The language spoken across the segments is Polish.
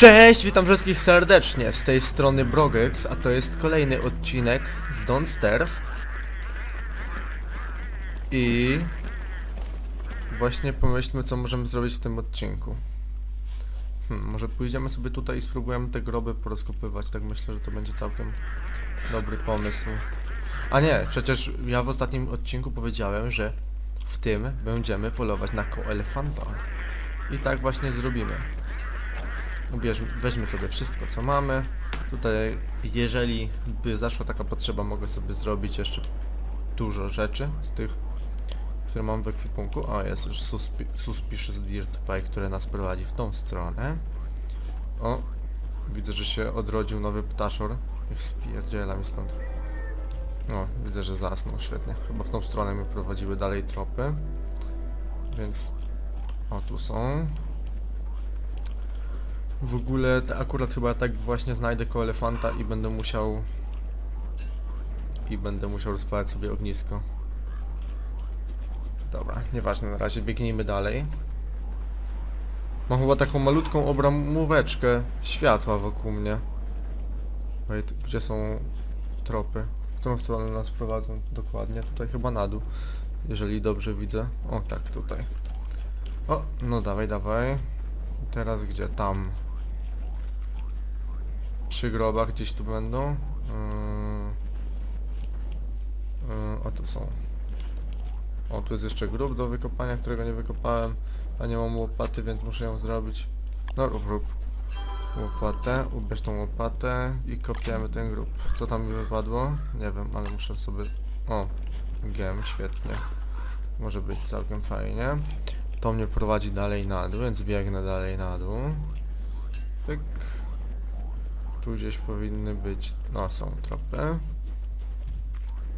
Cześć, witam wszystkich serdecznie, z tej strony Brogex, a to jest kolejny odcinek z Don't Starve. I... Właśnie pomyślmy, co możemy zrobić w tym odcinku. Hmm, może pójdziemy sobie tutaj i spróbujemy te groby porozkopywać, tak myślę, że to będzie całkiem dobry pomysł. A nie, przecież ja w ostatnim odcinku powiedziałem, że w tym będziemy polować na koelefanta. I tak właśnie zrobimy. Weźmy sobie wszystko co mamy. Tutaj jeżeli by zaszła taka potrzeba mogę sobie zrobić jeszcze dużo rzeczy z tych, które mam w ekwipunku. O, jest już suspi Suspicious Dirt Bike, które nas prowadzi w tą stronę. O, widzę, że się odrodził nowy ptaszor. Jak spierdziela mi stąd. O, widzę, że zasnął, świetnie. Chyba w tą stronę mnie prowadziły dalej tropy. Więc... O, tu są. W ogóle akurat chyba tak właśnie znajdę koło elefanta i będę musiał... I będę musiał rozpalać sobie ognisko. Dobra, nieważne, na razie biegnijmy dalej. Mam chyba taką malutką obramóweczkę światła wokół mnie. Wait, gdzie są tropy? Którą stronę nas prowadzą dokładnie? Tutaj chyba na dół, jeżeli dobrze widzę. O, tak, tutaj. O, no dawaj, dawaj. Teraz gdzie? Tam. Przy grobach gdzieś tu będą. Yy... Yy, o tu są. O, tu jest jeszcze grób do wykopania, którego nie wykopałem. A nie mam łopaty, więc muszę ją zrobić. No rób, rób. Łopatę, ubierz tą łopatę i kopiemy ten grób. Co tam mi wypadło? Nie wiem, ale muszę sobie... O, gem, świetnie. Może być całkiem fajnie. To mnie prowadzi dalej na dół, więc biegnę dalej na dół. Pyk. Tu gdzieś powinny być... No, są tropy.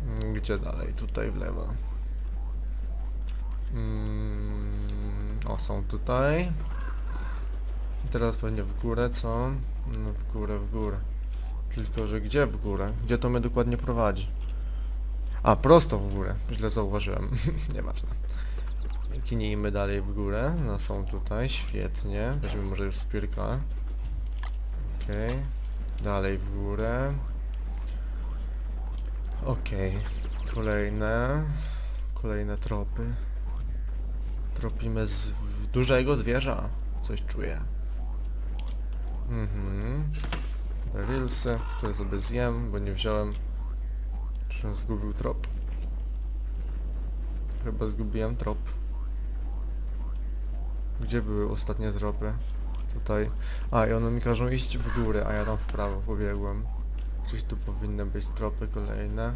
Mm, Gdzie dalej? Tutaj w lewo. Mm, o, są tutaj. Teraz pewnie w górę, co? No w górę, w górę. Tylko, że gdzie w górę? Gdzie to mnie dokładnie prowadzi? A, prosto w górę. Źle zauważyłem. Nieważne. Kinijmy dalej w górę. No są tutaj, świetnie. Weźmy może już spirka. Okej. Dalej w górę. Okej. Kolejne. Kolejne tropy. Tropimy z dużego zwierza. Coś czuję. Mhm. Reelsy. To sobie zjem, bo nie wziąłem. Czy zgubił trop? Chyba zgubiłem trop. Gdzie były ostatnie tropy? Tutaj. A, i one mi każą iść w górę, a ja tam w prawo pobiegłem. Gdzieś tu powinny być tropy kolejne.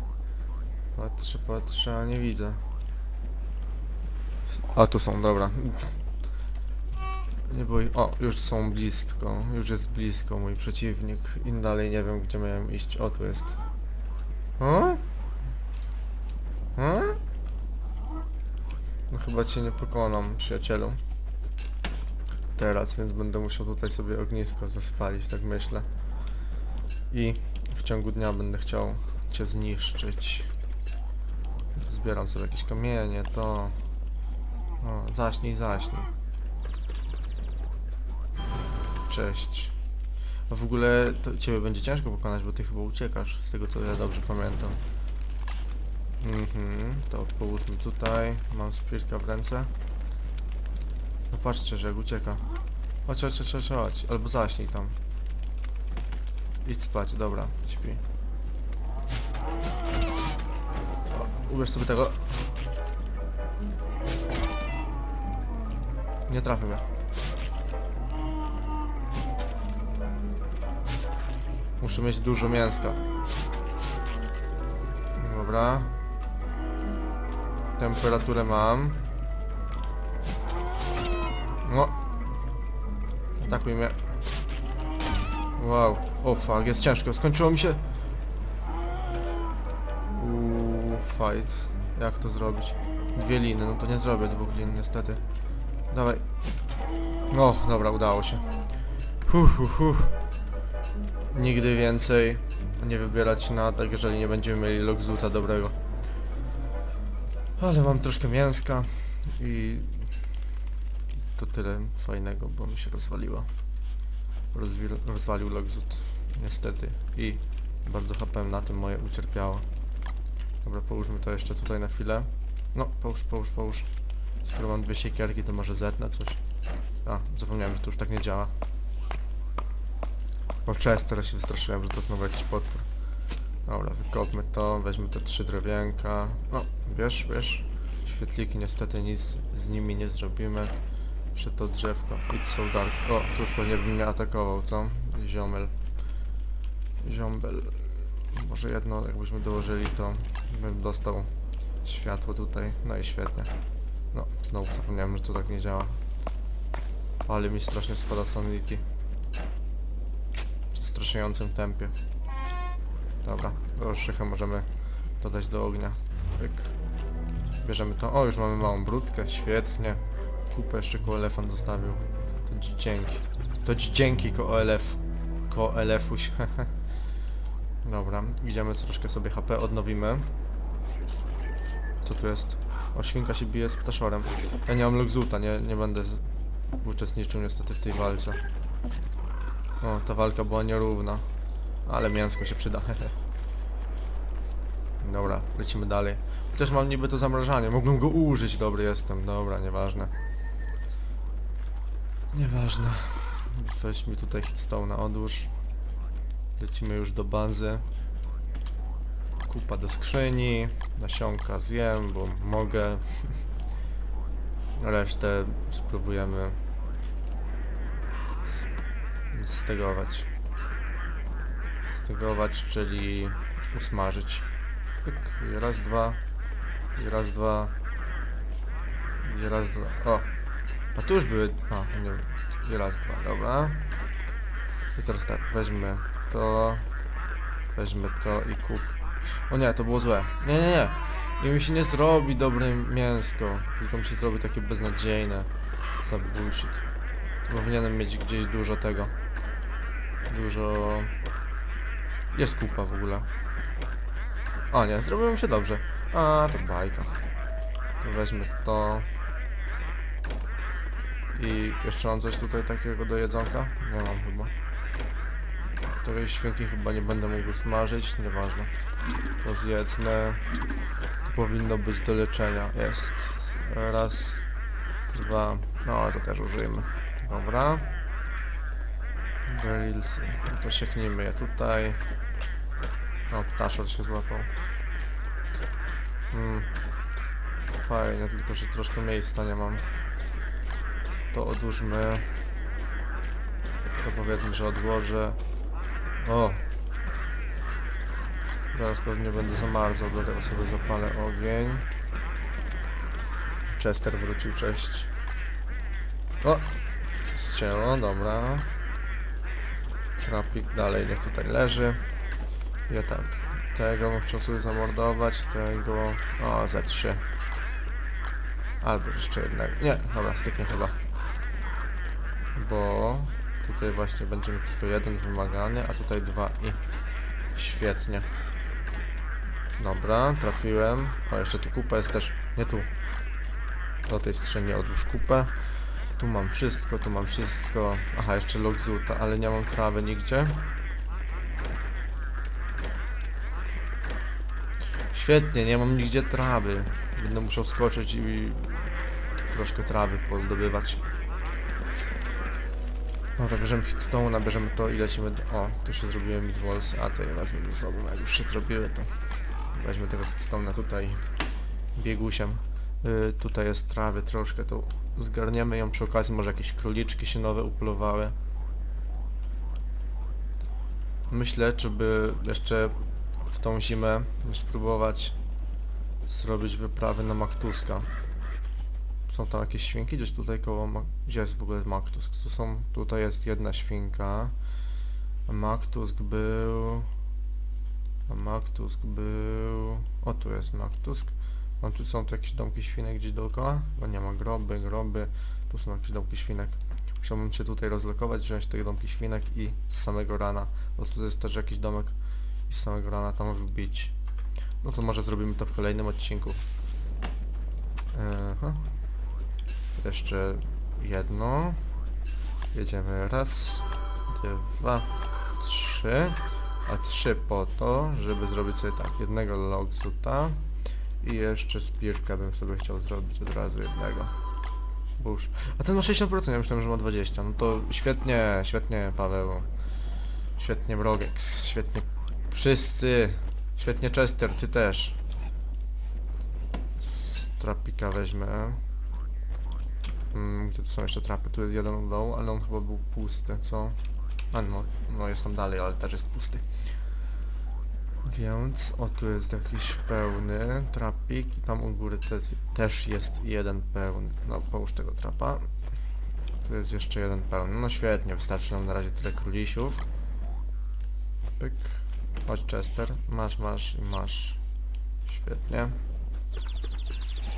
Patrzę, patrzę, a nie widzę. A, tu są, dobra. Nie boi... O, już są blisko. Już jest blisko mój przeciwnik. I dalej nie wiem, gdzie miałem iść. O, tu jest. O? O? No chyba cię nie pokonam, przyjacielu. Teraz, więc będę musiał tutaj sobie ognisko zaspalić, tak myślę. I w ciągu dnia będę chciał cię zniszczyć. Zbieram sobie jakieś kamienie, to... O, zaśnij, zaśnij. Cześć. W ogóle to ciebie będzie ciężko pokonać, bo ty chyba uciekasz, z tego co ja dobrze pamiętam. Mhm, to połóżmy tutaj. Mam spirka w ręce. No patrzcie, że jak ucieka. Chodź, chodź, chodź, chodź, chodź. Albo zaśnij tam. Idź spać, dobra, śpi. O, ubierz sobie tego. Nie trafił mnie. Muszę mieć dużo mięska. Dobra. Temperaturę mam. No. Atakuj mnie. Wow. O fuck, jest ciężko. Skończyło mi się... Uuu, fight. Jak to zrobić? Dwie liny, no to nie zrobię dwóch lin niestety. Dawaj. O, dobra, udało się. Huh, huh, huh. Nigdy więcej nie wybierać na tak, jeżeli nie będziemy mieli logzuta dobrego. Ale mam troszkę mięska i to tyle fajnego, bo mi się rozwaliło. Rozwi- rozwalił Logzut, niestety. I bardzo HP na tym moje ucierpiało. Dobra, połóżmy to jeszcze tutaj na chwilę. No, połóż, połóż, połóż. Skoro mam dwie siekierki, to może zetnę coś. A, zapomniałem, że to już tak nie działa. Wczoraj teraz się wystraszyłem, że to znowu jakiś potwór. Dobra, wykopmy to, weźmy te trzy drewienka. No, wiesz, wiesz, świetliki niestety nic z nimi nie zrobimy. Jeszcze to drzewko. It's so dark. O, tu już pewnie bym mnie atakował, co? Ziomel. Ziombel. Może jedno, jakbyśmy dołożyli, to bym dostał światło tutaj. No i świetnie. No, znowu zapomniałem, że to tak nie działa. Ale mi strasznie spada sanity. W straszającym tempie. Dobra, do szycha możemy dodać do ognia. Pyk. Bierzemy to. O, już mamy małą brudkę, świetnie. Kupę jeszcze koło elefant zostawił. To ci dzięki. To ci dzięki ko OLF. Ko elefuś. Dobra, idziemy troszkę sobie HP, odnowimy. Co tu jest? O, świnka się bije z ptaszorem. Ja nie mam Luxuta, nie, nie będę uczestniczył niestety w tej walce. O, ta walka była nierówna. Ale mięsko się przyda. Dobra, lecimy dalej. Też mam niby to zamrażanie, mógłbym go użyć, dobry jestem. Dobra, nieważne. Nieważne. Weź mi tutaj hitstone odłóż. Lecimy już do bazy. Kupa do skrzyni. Nasionka zjem, bo mogę. Resztę spróbujemy stegować. Stegować, czyli usmażyć. Pyk. I raz, dwa. I raz, dwa. I raz, dwa. O! A tu już były... A, nie wiem. Raz, dwa, dobra. I teraz tak, weźmy to... Weźmy to i kup. O nie, to było złe. Nie, nie, nie. I mi się nie zrobi dobre mięsko. Tylko mi się zrobi takie beznadziejne. Za bullshit. Powinienem mieć gdzieś dużo tego. Dużo... Jest kupa w ogóle. O nie, zrobiło mi się dobrze. A, to bajka. To weźmy to. I jeszcze mam coś tutaj takiego do jedzonka? Nie mam chyba. Tej świnki chyba nie będę mógł smażyć, nieważne. To zjedzmy. To powinno być do leczenia. Jest. Raz, dwa. No, to też użyjemy. Dobra. Berilsy. No to sieknijmy je tutaj. O, ptaszor się złapał. Mm. Fajnie, tylko że troszkę miejsca nie mam. To odłóżmy. To powiedzmy, że odłożę. O! Teraz pewnie będę zamarzał, dlatego sobie zapalę ogień. Chester wrócił, cześć. O! Ścięło, dobra. Trapik dalej, niech tutaj leży. Ja tak. Tego bym chciał sobie zamordować, tego... O, ze trzy. Albo jeszcze jednego. Nie, dobra, styknie chyba. Bo tutaj właśnie będzie mi tylko jeden wymagany, a tutaj dwa i... Świetnie. Dobra, trafiłem. O, jeszcze tu kupa jest też... Nie tu. Do tej skrzyni odłóż kupę. Tu mam wszystko, tu mam wszystko. Aha, jeszcze logzuta, ale nie mam trawy nigdzie. Świetnie, nie mam nigdzie trawy. Będę musiał skoczyć i troszkę trawy pozdobywać. Dobra, bierzemy hitstone, bierzemy to i lecimy do... O, tu się zrobiły midwallsy, a to je wezmę ze sobą, jak już się zrobiły to... Weźmy tego hitstone'a tutaj biegusiem. Y, tutaj jest trawy troszkę, to zgarniemy ją przy okazji, może jakieś króliczki się nowe upolowały. Myślę, czy by jeszcze w tą zimę spróbować zrobić wyprawy na Maktuska. Są tam jakieś świnki gdzieś tutaj koło... Gdzie jest w ogóle Maktusk? To są... Tutaj jest jedna świnka. Maktusk był... Maktusk był... O, tu jest Maktusk. A tu są tu jakieś domki świnek gdzieś dookoła? Bo nie ma groby, groby. Tu są jakieś domki świnek. Chciałbym się tutaj rozlokować, wziąć te domki świnek i z samego rana, bo tu jest też jakiś domek i z samego rana tam wbić. No to może zrobimy to w kolejnym odcinku. Aha. Jeszcze jedno. Jedziemy raz, dwa, trzy. A trzy po to, żeby zrobić sobie tak, jednego logsuta i jeszcze spirka bym sobie chciał zrobić od razu jednego. Już... A ten ma 60%, ja myślałem, że ma 20. No to świetnie, świetnie Paweł. Świetnie Brogex, świetnie wszyscy. Świetnie Chester, ty też. Strapika weźmę. Mm, gdzie tu są jeszcze trapy? Tu jest jeden low, ale on chyba był pusty, co? A no, no jest tam dalej, ale też jest pusty. Więc, o tu jest jakiś pełny trapik i tam u góry też, też jest jeden pełny. No połóż tego trapa. Tu jest jeszcze jeden pełny. No świetnie, wystarczy nam na razie tyle królisiów. Pyk. Chodź Chester. Masz, masz i masz. Świetnie.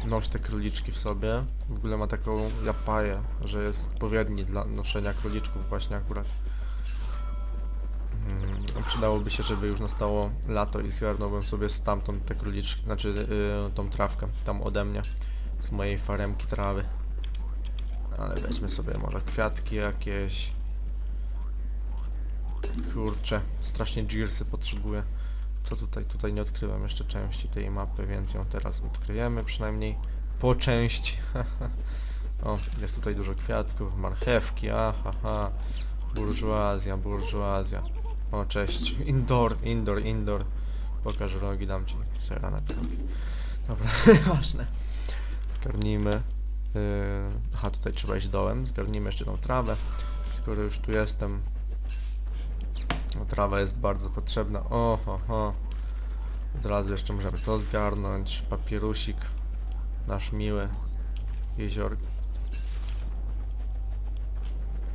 Noś te króliczki w sobie. W ogóle ma taką japaję, że jest odpowiedni dla noszenia króliczków właśnie akurat. No przydałoby się, żeby już nastało lato i zgarnąłbym sobie stamtąd te króliczki, znaczy yy, tą trawkę tam ode mnie. Z mojej faremki trawy. Ale weźmy sobie może kwiatki jakieś. Kurczę, strasznie Gearsy potrzebuję. Co tutaj? Tutaj nie odkryłem jeszcze części tej mapy, więc ją teraz odkryjemy przynajmniej po części. o, jest tutaj dużo kwiatków, marchewki, aha, ha. Burżuazja, burżuazja. O, cześć. Indoor, indoor, indoor. Pokaż rogi, dam ci sera na. Dobra, ważne. Zgarnijmy. Yy, aha, tutaj trzeba iść dołem. Zgarnijmy jeszcze tą trawę. Skoro już tu jestem. Trawa jest bardzo potrzebna. O, ho, ho. Od razu jeszcze możemy to zgarnąć. Papierusik. Nasz miły. Jezior.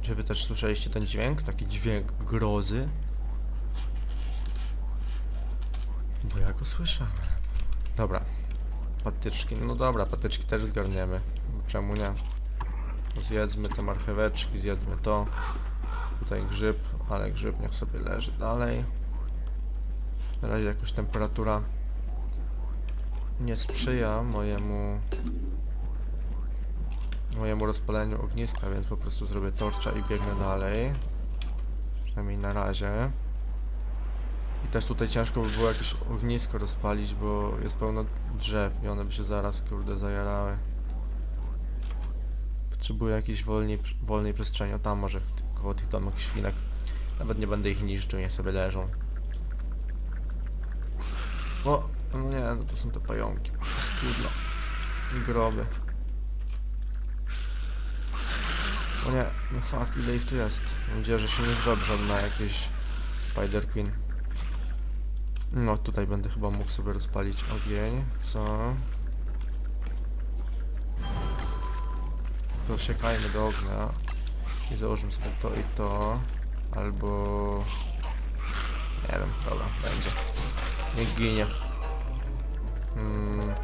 Czy wy też słyszeliście ten dźwięk? Taki dźwięk grozy? Bo ja go słyszałem. Dobra. Patyczki. No dobra, patyczki też zgarniemy. Czemu nie? Zjedzmy te marcheweczki, zjedzmy to. Tutaj grzyb, ale grzyb niech sobie leży dalej. Na razie jakoś temperatura nie sprzyja mojemu mojemu rozpaleniu ogniska, więc po prostu zrobię torcza i biegnę dalej. Przynajmniej na razie. Też tutaj ciężko by było jakieś ognisko rozpalić, bo jest pełno drzew i one by się zaraz, kurde, zajarały. Potrzebuję jakiejś wolniej, wolnej przestrzeni. O tam może w koło tych domek świnek. Nawet nie będę ich niszczył, niech sobie leżą. O, no nie, no to są te pająki. Skudno. I groby. O nie, no fuck, ile ich tu jest. Mam nadzieję, że się nie zrobi żadna jakieś Spider Queen. No tutaj będę chyba mógł sobie rozpalić ogień, co? To siekajmy do ognia i założymy sobie to i to, albo... Nie wiem, dobra, będzie. Niech ginie. Mm.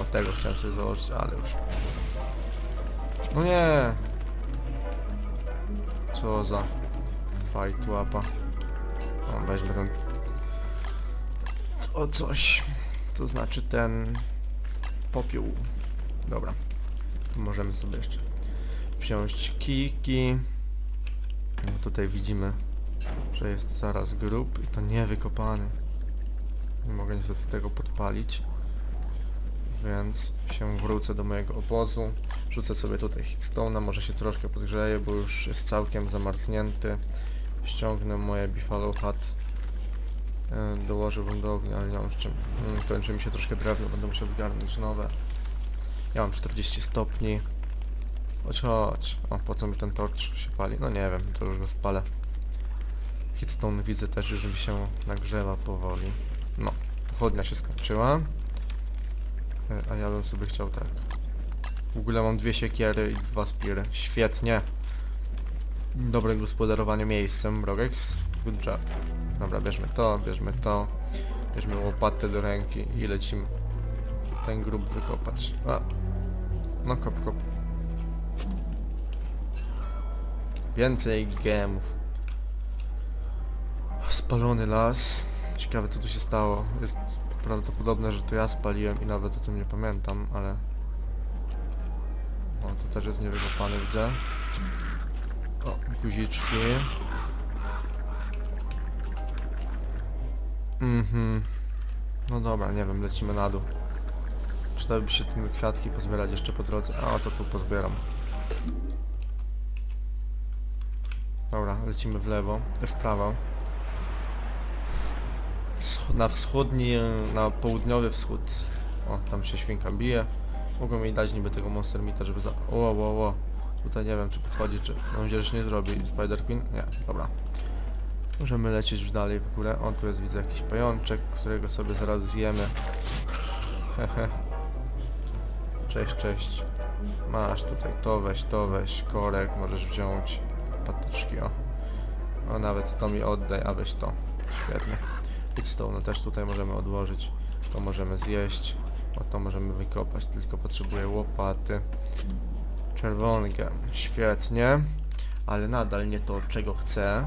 O tego chciałem sobie założyć, ale już. No nie! Co za fight łapa. O, weźmy ten... O coś. To znaczy ten... Popiół. Dobra. Możemy sobie jeszcze wziąć kiki. No tutaj widzimy, że jest zaraz grób i to niewykopany. Nie mogę niestety tego podpalić. Więc się wrócę do mojego obozu. Rzucę sobie tutaj hitstone'a, może się troszkę podgrzeje, bo już jest całkiem zamarznięty. Ściągnę moje Buffalo Hut. E, Dołożyłbym do ognia, ale nie mam z czym. Kończy mi się troszkę drewno, będę musiał zgarnąć nowe. Ja mam 40 stopni. Chodź, chodź. O, po co mi ten torcz się pali? No nie wiem, to już go spalę. Hitstone widzę też, że mi się nagrzewa powoli. No, pochodnia się skończyła. E, A ja bym sobie chciał tak. W ogóle mam dwie siekiery i dwa spiry. Świetnie. Dobre gospodarowanie miejscem, Rogex. Good job. Dobra, bierzmy to, bierzmy to. Bierzmy łopatę do ręki i lecimy ten grób wykopać. A. No kop, kop. Więcej gemów. Spalony las. Ciekawe co tu się stało. Jest prawdopodobne, że to ja spaliłem i nawet o tym nie pamiętam, ale... O, tu też jest niewykopany, widzę. O, guziczki. Mhm. No dobra, nie wiem, lecimy na dół. Przydałyby się te kwiatki pozbierać jeszcze po drodze. A, to tu pozbieram. Dobra, lecimy w lewo, w prawo. Na wschodni, na południowy wschód. O, tam się świnka bije. Mogą mi dać niby tego Monster Meata, żeby za... O, o, o. Tutaj nie wiem, czy podchodzi, czy... Mam nadzieję, nie zrobi Spider Queen. Nie, dobra. Możemy lecieć już dalej w górę. O, tu jest, widzę, jakiś pajączek, którego sobie zaraz zjemy. Hehe. Cześć, cześć. Masz tutaj to weź, to weź, korek możesz wziąć. Patyczki, o. O, nawet to mi oddaj, a weź to. Świetnie. Pitstone też tutaj możemy odłożyć. To możemy zjeść. O, to możemy wykopać, tylko potrzebuję łopaty. Czerwony gem. Świetnie. Ale nadal nie to, czego chcę.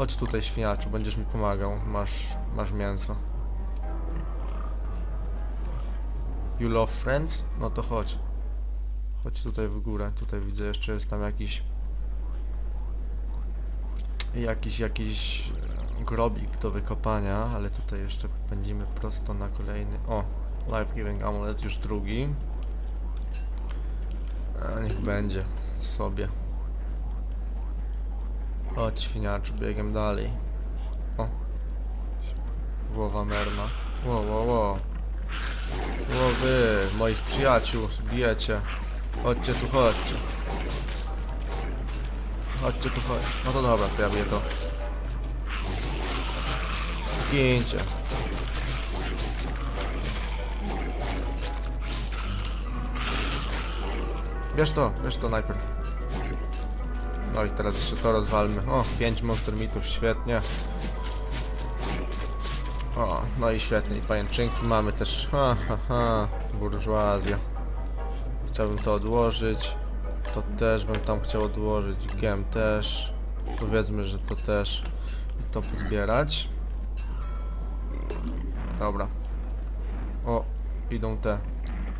Chodź tutaj, świniaczu, będziesz mi pomagał. Masz, masz mięso. You love friends? No to chodź. Chodź tutaj w górę. Tutaj widzę jeszcze jest tam jakiś... Jakiś, jakiś e, grobik do wykopania, ale tutaj jeszcze pędzimy prosto na kolejny... O! Life Giving Amulet już drugi. A niech będzie sobie. Chodź świniaczu, biegiem dalej. O! Głowa merma. Ło, ło, ło. Ło wy, moich przyjaciół, zbijecie. Chodźcie tu, chodźcie. Chodźcie tu, chodź. No to dobra, to ja biję to. Gincie. Bierz to, bierz to najpierw. No i teraz jeszcze to rozwalmy. O, 5 monster mitów, świetnie. O, no i świetnie, i pajęczynki mamy też. Ha, ha, ha, burżuazja. Chciałbym to odłożyć. To też bym tam chciał odłożyć. Gem też. Powiedzmy, że to też. I to pozbierać. Dobra. O, idą te.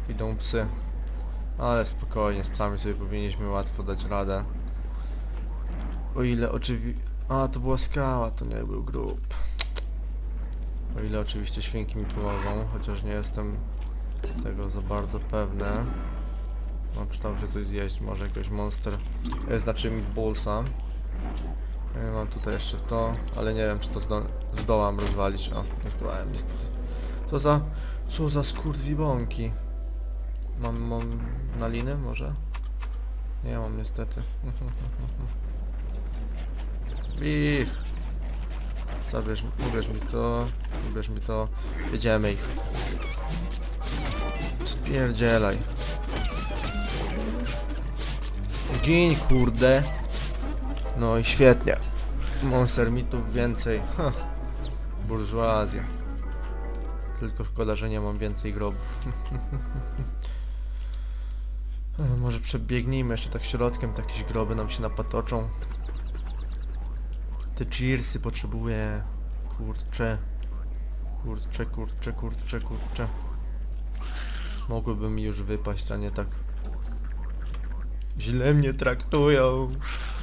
Idą psy. Ale spokojnie, z psami sobie powinniśmy łatwo dać radę. O ile oczywiście... A, to była skała, to nie był grób. O ile oczywiście świnki mi pomogą, chociaż nie jestem tego za bardzo pewny. No, przydało się coś zjeść, może jakiegoś monster, e, znaczy meatballsa. E, Mam tutaj jeszcze to, ale nie wiem czy to zdo zdołam rozwalić. O, nie zdołałem niestety. Co za, co za skurwibąki. Mam, mam na może? Nie mam niestety. Ich. Zabierz, ubierz mi to, ubierz mi to. Jedziemy ich. Spierdzielaj. Gin, kurde. No i świetnie. Monster mitów więcej. Ha. Burżuazja. Tylko szkoda, że nie mam więcej grobów. Może przebiegnijmy jeszcze tak środkiem, te jakieś groby nam się napatoczą. Te cheersy potrzebuję. Kurcze. Kurcze, kurcze, kurcze, kurcze. Mogłyby mi już wypaść, a nie tak. Źle mnie traktują.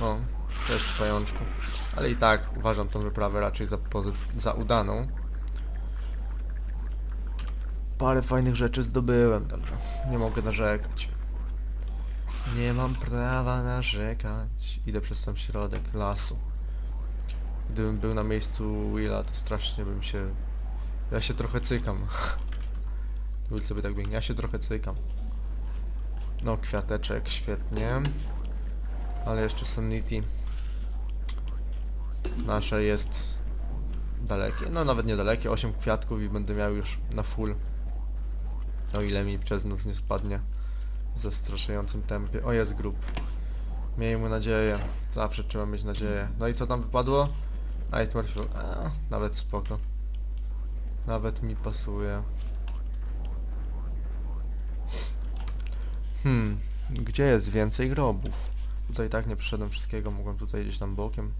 O, cześć pajączku. Ale i tak uważam tą wyprawę raczej za, za udaną. Parę fajnych rzeczy zdobyłem, także nie mogę narzekać. Nie mam prawa narzekać. Idę przez sam środek lasu. Gdybym był na miejscu Willa, to strasznie bym się... Ja się trochę cykam. Will sobie tak biegnie, ja się trochę cykam. No, kwiateczek, świetnie. Ale jeszcze Sanity nasze jest dalekie. No, nawet niedalekie, 8 kwiatków i będę miał już na full. O ile mi przez noc nie spadnie w zastraszającym tempie. O, jest grób. Miejmy nadzieję. Zawsze trzeba mieć nadzieję. No i co tam wypadło? Nightmare Fuel. A, nawet spoko. Nawet mi pasuje. Hmm, gdzie jest więcej grobów? Tutaj tak nie przyszedłem wszystkiego, mogłem tutaj gdzieś tam bokiem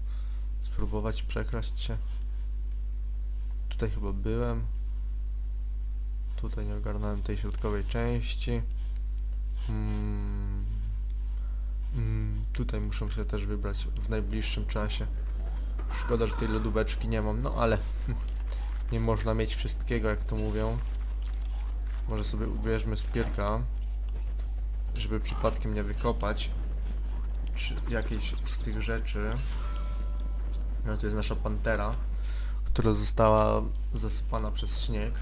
spróbować przekraść się. Tutaj chyba byłem. Tutaj nie ogarnąłem tej środkowej części. Mm. Mm, tutaj muszę się też wybrać w najbliższym czasie. Szkoda, że tej lodóweczki nie mam, no ale nie można mieć wszystkiego, jak to mówią. Może sobie ubierzmy spierka, żeby przypadkiem nie wykopać czy jakiejś z tych rzeczy. No to jest nasza pantera, która została zasypana przez śnieg.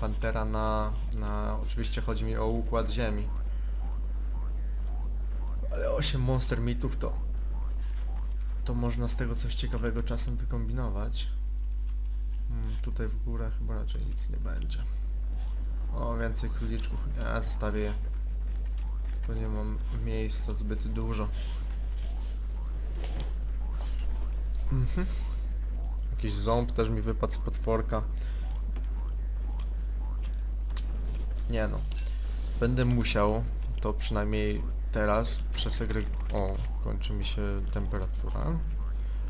Pantera na, na... Oczywiście chodzi mi o układ ziemi. Ale 8 monster mitów to... To można z tego coś ciekawego czasem wykombinować. Hmm, tutaj w górach chyba raczej nic nie będzie. O, więcej króliczków. Nie, zostawię je. Bo nie mam miejsca zbyt dużo. Mhm. Jakiś ząb też mi wypadł z potworka. Nie no. Będę musiał, to przynajmniej teraz, przesegregować... O, kończy mi się temperatura.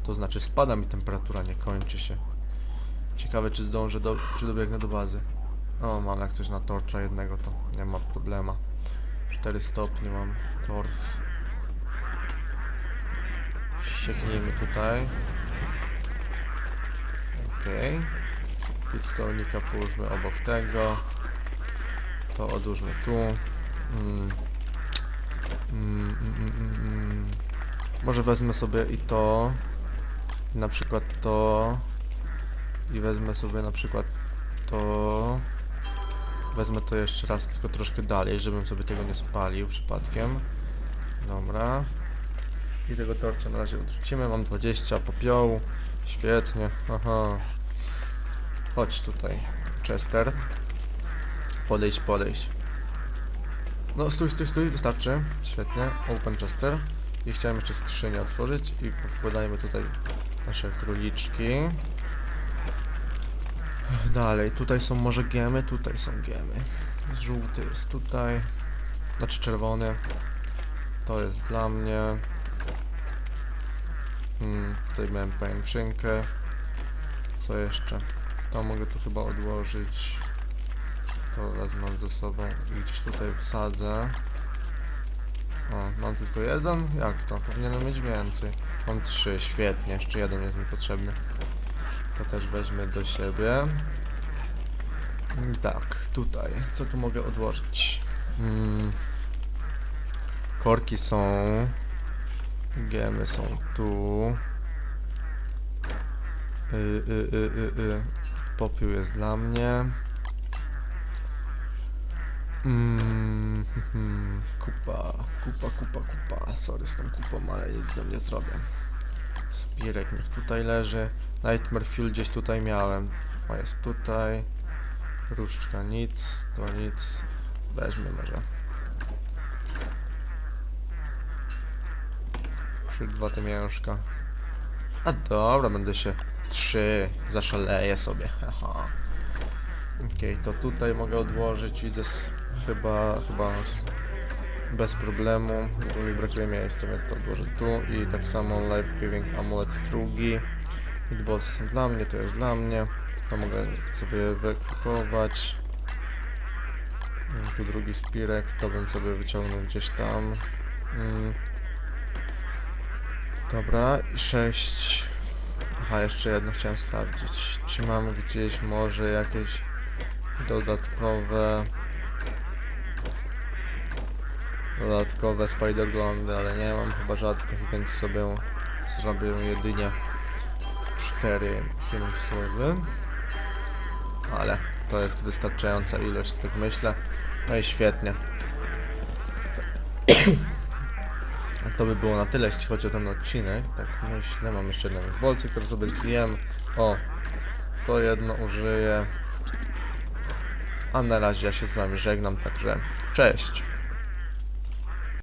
To znaczy spada mi temperatura, nie kończy się. Ciekawe czy zdążę, do, czy dobiegnę do bazy. O, mam jak coś na torcza jednego, to nie ma problema. 4 stopnie mam torf. Sieknijmy tutaj. Okej. Okay. Pistolnika połóżmy obok tego. To odłóżmy tu. Mm. Mm, mm, mm, mm, mm. Może wezmę sobie i to. I na przykład to. I wezmę sobie na przykład to. Wezmę to jeszcze raz, tylko troszkę dalej, żebym sobie tego nie spalił przypadkiem. Dobra. I tego torcia na razie odrzucimy. Mam 20 popiołu. Świetnie. Aha. Chodź tutaj, Chester. Podejdź, podejdź. No, stój, stój, stój, wystarczy. Świetnie. Open Chester. I chciałem jeszcze skrzynię otworzyć i wkładajmy tutaj nasze króliczki. Dalej, tutaj są może gemy, tutaj są gemy. Żółty jest tutaj. Znaczy czerwony. To jest dla mnie. Hmm, tutaj miałem pajęczynkę. Co jeszcze? To mogę tu chyba odłożyć. To wezmę ze sobą i gdzieś tutaj wsadzę. O, mam tylko jeden? Jak to? Powinienem mieć więcej. Mam trzy, świetnie. Jeszcze jeden jest mi potrzebny. To też weźmę do siebie. Mm, Tak, tutaj. Co tu mogę odłożyć? Mm. Korki są. Gemy są tu. Y, y, y, y, y. Popiół jest dla mnie. Mm, kupa, kupa, kupa, kupa. Sorry z tą kupą, ale nic ze mnie zrobię. Spirek niech tutaj leży. Nightmare Fuel gdzieś tutaj miałem. O, jest tutaj. Różdżka nic, to nic. Weźmy może. Trzy, dwa te. A dobra, będę się... Trzy. Zaszaleję sobie. Okej, to tutaj mogę odłożyć. Widzę chyba... chyba bez problemu. Tu mi brakuje miejsca, więc to odłożę tu. I tak samo Life Giving Amulet drugi. Hitboxy są dla mnie, to jest dla mnie. To mogę sobie wyekwipować. Mm, Tu drugi spirek, to bym sobie wyciągnął gdzieś tam. Mm. Dobra, i sześć. Aha, jeszcze jedno chciałem sprawdzić. Czy mamy gdzieś może jakieś dodatkowe dodatkowe spider-glondy, ale nie mam chyba żadnych, więc sobie zrobię jedynie cztery healing słowy. Ale to jest wystarczająca ilość, tak myślę. No i świetnie. To by było na tyle, jeśli chodzi o ten odcinek. Tak myślę, mam jeszcze jeden bolcy, który sobie zjem. O, to jedno użyję. A na razie ja się z wami żegnam, także cześć.